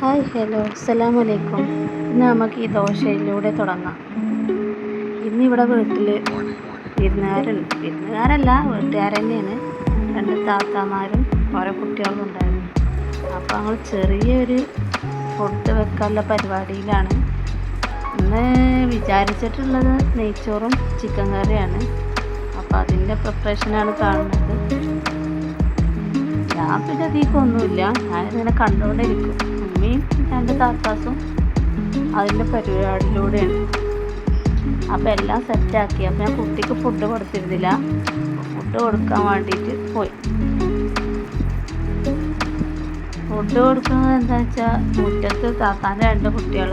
Hi hello. സലാം വലൈക്കും ഇന്ന് നമുക്ക് ഈ ദോശയിലൂടെ തുടങ്ങാം. ഇന്നിവിടെ വീട്ടിൽ വിരുന്നുകാരുണ്ട്. വിരുന്നുകാരല്ല വീട്ടുകാർ തന്നെയാണ്. രണ്ട് താത്താമാരും ഓരോ കുട്ടികളും ഉണ്ടായിരുന്നു. അപ്പോൾ ഞങ്ങൾ ചെറിയൊരു ഫുഡ് വെക്കാനുള്ള പരിപാടിയിലാണ്. ഇന്ന് വിചാരിച്ചിട്ടുള്ളത് നെയ്ച്ചോറും ചിക്കൻ കറിയാണ്. അപ്പോൾ അതിന്റെ പ്രിപ്പറേഷനാണ് കാണുന്നത്. ഞാൻ പിന്നെ അധികമൊന്നുമില്ല ഞാനിങ്ങനെ കണ്ടുകൊണ്ടിരിക്കും ഉമ്മയും എന്റെ താത്താസും അതിന്റെ പരിപാടിയിലൂടെയാണ്. അപ്പോൾ എല്ലാം സെറ്റാക്കി. അപ്പോൾ ഞാൻ കുട്ടിക്ക് ഫുഡ് കൊടുത്തിരുന്നില്ല. ഫുഡ് കൊടുക്കാൻ വേണ്ടിയിട്ട് പോയി. ഫുഡ് കൊടുക്കുന്നത് എന്താ വെച്ചാൽ മുറ്റത്ത് താത്താന്റെ രണ്ട് കുട്ടികൾ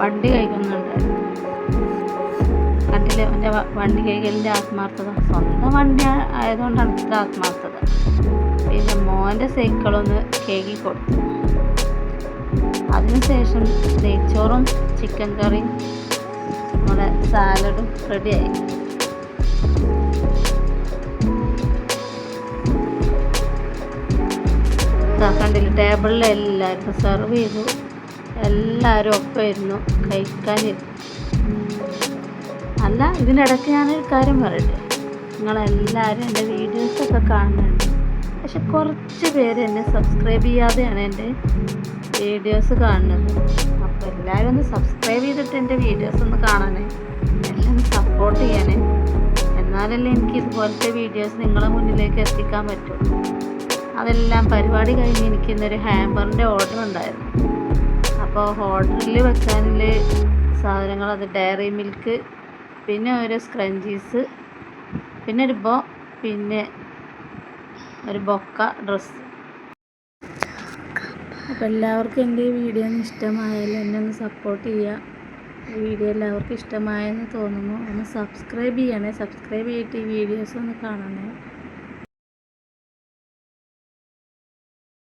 വണ്ടി കഴിക്കുന്നുണ്ടായിരുന്നു കണ്ടില്ലേ? എന്റെ വണ്ടി കൈകളിന്റെ ആത്മാർത്ഥത. സ്വന്തം വണ്ടി ആയതുകൊണ്ടാണ് ആത്മാർത്ഥത. പിന്നെ മോന്റെ സൈക്കിളൊന്ന് കേകി കൊടുത്തു. അതിനുശേഷം നെയ്ച്ചോറും ചിക്കൻ കറിയും നമ്മുടെ സാലഡും റെഡിയായി. കണ്ടില്ല ടേബിളിൽ എല്ലാവർക്കും സെർവ് ചെയ്തു. എല്ലാവരും ഒപ്പം ഇരുന്നു കഴിക്കാനിരുന്നു. അല്ല ഇതിനിടയ്ക്ക് ഞാനൊരു കാര്യം പറയട്ടെ. നിങ്ങളെല്ലാവരും എന്റെ വീഡിയോസൊക്കെ കാണുന്നുണ്ട്. പക്ഷെ കുറച്ച് പേര് എന്നെ സബ്സ്ക്രൈബ് ചെയ്യാതെയാണ് എന്റെ വീഡിയോസ് കാണുന്നത്. അപ്പോൾ എല്ലാവരും ഒന്ന് സബ്സ്ക്രൈബ് ചെയ്തിട്ട് എന്റെ വീഡിയോസ് ഒന്ന് കാണാനേ. എല്ലാം സപ്പോർട്ട് ചെയ്യാനേ എന്നാലല്ലേ എനിക്ക് ഇതുപോലത്തെ വീഡിയോസ് നിങ്ങളെ മുന്നിലേക്ക് എത്തിക്കാൻ പറ്റും. അതെല്ലാം പരിപാടി കഴിഞ്ഞ് എനിക്ക് ഇന്നൊരു ഹാമ്പറിന്റെ ഓർഡർ ഉണ്ടായിരുന്നു. അപ്പോൾ ഹോട്ടലിൽ വെക്കാനുള്ള സാധനങ്ങൾ അത് ഡയറി മിൽക്ക് പിന്നെ ഒരു സ്ക്രഞ്ചീസ് പിന്നെ ഒരു ബോ പിന്നെ ഒരു ബൊക്ക ഡ്രസ്സ് അപ്പോൾ എല്ലാവർക്കും എന്റെ ഈ വീഡിയോ ഒന്ന് ഇഷ്ടമായാലും എന്നെ ഒന്ന് സപ്പോർട്ട് ചെയ്യുക. ഈ വീഡിയോ എല്ലാവർക്കും ഇഷ്ടമായെന്ന് തോന്നുന്നു. ഒന്ന് സബ്സ്ക്രൈബ് ചെയ്യണേ. സബ്സ്ക്രൈബ് ചെയ്തിട്ട് ഈ വീഡിയോസ് ഒന്ന് കാണണേ.